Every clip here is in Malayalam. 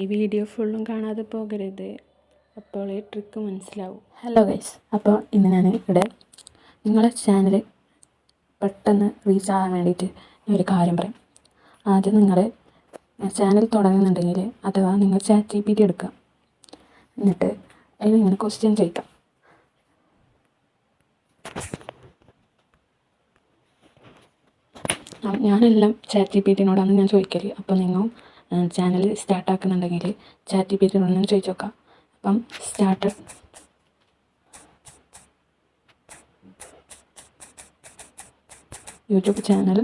ഈ വീഡിയോ ഫുള്ളും കാണാതെ പോകരുത്. അപ്പോൾ ഈ ട്രിക്ക് മനസ്സിലാവും. ഹലോ ഗൈസ് അപ്പോൾ ഇന്ന് ഞാൻ ഇവിടെ നിങ്ങളെ ചാനൽ പെട്ടെന്ന് റീച്ച് ആകാൻ വേണ്ടിയിട്ട് ഞാൻ ഒരു കാര്യം പറയും. ആദ്യം നിങ്ങൾ ചാനൽ തുടങ്ങുന്നുണ്ടെങ്കിൽ അഥവാ നിങ്ങൾ ചാറ്റ് ജി പി ടി എടുക്കുക. എന്നിട്ട് അതിൽ നിങ്ങൾ ക്വസ്റ്റ്യൻ ചോദിക്കാം ഞാനെല്ലാം ചാറ്റ് ജി പി ടിനോടാണ് ഞാൻ ചോദിക്കൽ. അപ്പോൾ നിങ്ങൾ ചാനൽ സ്റ്റാർട്ടാക്കുന്നുണ്ടെങ്കിൽ ചാറ്റ് ജി പി ടി ഒന്നും ചോദിച്ചു നോക്കാം. അപ്പം സ്റ്റാർട്ട് യൂട്യൂബ് ചാനൽ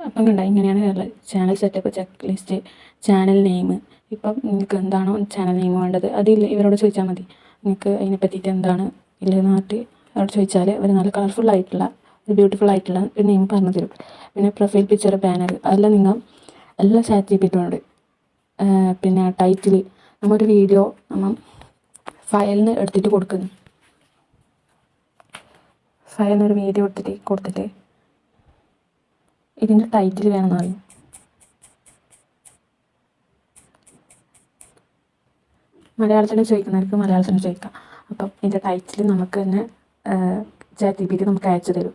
അപ്പം കണ്ട ഇങ്ങനെയാണ് channel setup checklist channel name ഇപ്പം നിങ്ങൾക്ക് എന്താണോ ചാനൽ നെയിം വേണ്ടത് അതില്ല ഇവരോട് ചോദിച്ചാൽ മതി. നിങ്ങൾക്ക് അതിനെ പറ്റിയിട്ട് എന്താണ് ഇല്ലെന്ന് പറഞ്ഞിട്ട് അവരോട് ചോദിച്ചാൽ അവർ നല്ല കളർഫുൾ ആയിട്ടുള്ള ഒരു ബ്യൂട്ടിഫുൾ ആയിട്ടുള്ള ഒരു നെയിം പറഞ്ഞു തരും പിന്നെ പ്രൊഫൈൽ പിക്ചർ ബാനർ അതെല്ലാം നിങ്ങൾ എല്ലാം ചാറ്റ് ചെയ്തിട്ടുണ്ട് പിന്നെ ടൈറ്റിൽ നമ്മളൊരു വീഡിയോ നമ്മൾ ഫയലിന് എടുത്തിട്ട് കൊടുക്കുന്നു. ഫയലിൽ നിന്ന് ഒരു വീഡിയോ എടുത്തിട്ട് കൊടുത്തിട്ട് ഇതിന്റെ ടൈറ്റിൽ വേണമെന്ന് പറയും. മലയാളത്തിൽ ചോദിക്കുന്നവർക്ക് മലയാളത്തിൽ ചോദിക്കാം. അപ്പം ഇതിന്റെ ടൈറ്റിൽ നമുക്ക് തന്നെ ചാറ്റ് ജി പി ടി നമുക്ക് അയച്ചു തരും.